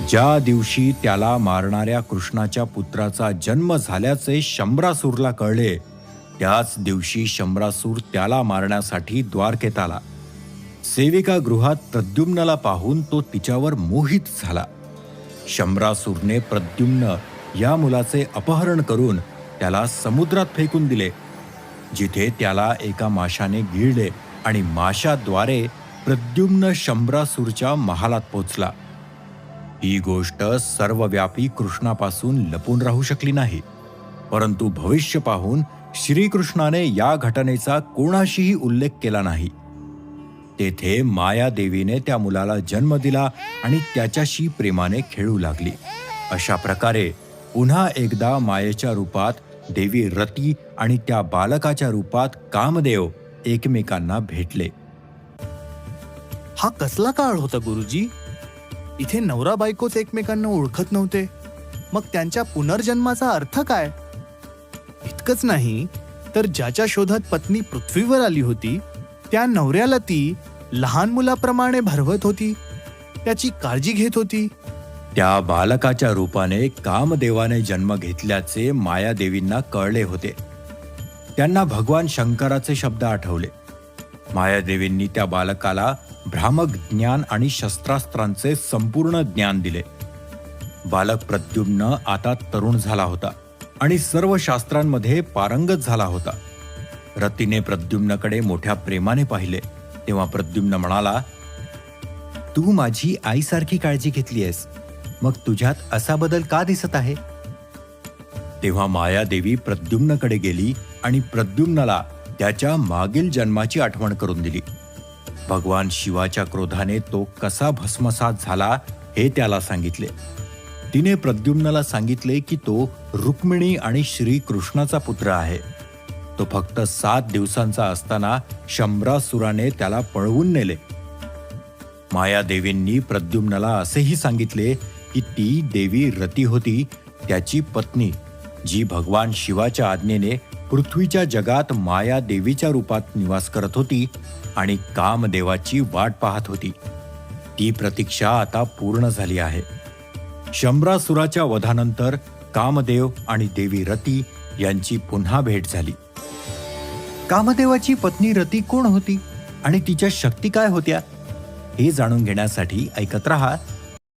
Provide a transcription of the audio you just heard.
ज्या दिवशी त्याला मारणाऱ्या कृष्णाच्या पुत्राचा जन्म झाल्याचे शंभरासूरला कळले त्याच दिवशी शंभरासूर त्याला मारण्यासाठी द्वारकेत आला. सेविका गृहात प्रद्युम्नला पाहून तो तिच्यावर मोहित झाला. शंभरासूरने प्रद्युम्न या मुलाचे अपहरण करून त्याला समुद्रात फेकून दिले जिथे त्याला एका माशाने गिळले आणि माशाद्वारे प्रद्युम्न शंभरासूरच्या महालात पोचला. ही गोष्ट सर्वव्यापी कृष्णापासून लपून राहू शकली नाही. परंतु भविष्य पाहून श्रीकृष्णाने या घटनेचा कोणाशीही उल्लेख केला नाही. तेथे मायादेवीने त्या मुलाला जन्म दिला आणि त्याच्याशी प्रेमाने खेळू लागली. अशा प्रकारे पुन्हा एकदा मायेच्या रूपात देवी रती आणि त्या बालकाच्या रूपात कामदेव एकमेकांना भेटले. हा कसला काळ होता गुरुजी? इथे नवरा बायकोच एकमेकांना ओळखत नव्हते. मग त्यांच्या पुनर्जन्माचा अर्थ काय? इतकंच नाही तर ज्याच्या शोधात पत्नी पृथ्वीवर आली होती त्या नवऱ्याला ती लहान मुलाप्रमाणे भरवत होती. त्याची काळजी घेत होती. त्या बालकाच्या रूपाने कामदेवाने जन्म घेतल्याचे मायादेवींना कळले होते. त्यांना भगवान शंकराचे शब्द आठवले. मायादेवींनी त्या बालकाला भ्रामक ज्ञान आणि शस्त्रास्त्रांचे संपूर्ण ज्ञान दिले. बालक प्रद्युम्न आता तरुण झाला होता आणि सर्व शास्त्रांमध्ये पारंगत झाला होता. रतीने प्रद्युम्नकडे मोठ्या प्रेमाने पाहिले तेव्हा प्रद्युम्न म्हणाला तू माझी आईसारखी काळजी घेतली आहेस. मग तुझ्यात असा बदल का दिसत आहे? तेव्हा मायादेवी प्रद्युम्नकडे गेली आणि प्रद्युम्नला त्याच्या मागील जन्माची आठवण करून दिली. भगवान शिवाच्या क्रोधाने तो कसा भस्मसात झाला हे त्याला सांगितले. तिने प्रद्युम्नला सांगितले की तो रुक्मिणी आणि श्री कृष्णाचा पुत्र आहे. तो फक्त सात दिवसांचा असताना शंभरासुराने त्याला पळवून नेले. मायादेवींनी प्रद्युम्नला असेही सांगितले की ती देवी रती होती त्याची पत्नी जी भगवान शिवाच्या आज्ञेने पृथ्वीच्या जगात माया देवीच्या रूपात निवास करत होती आणि कामदेवाची वाट पाहत होती. ती प्रतीक्षा आता पूर्ण झाली आहे. शंभरासुराच्या वधानंतर कामदेव आणि देवी रती यांची पुन्हा भेट झाली. कामदेवाची पत्नी रती कोण होती आणि तिच्या शक्ती काय होत्या हे जाणून घेण्यासाठी ऐकत रहा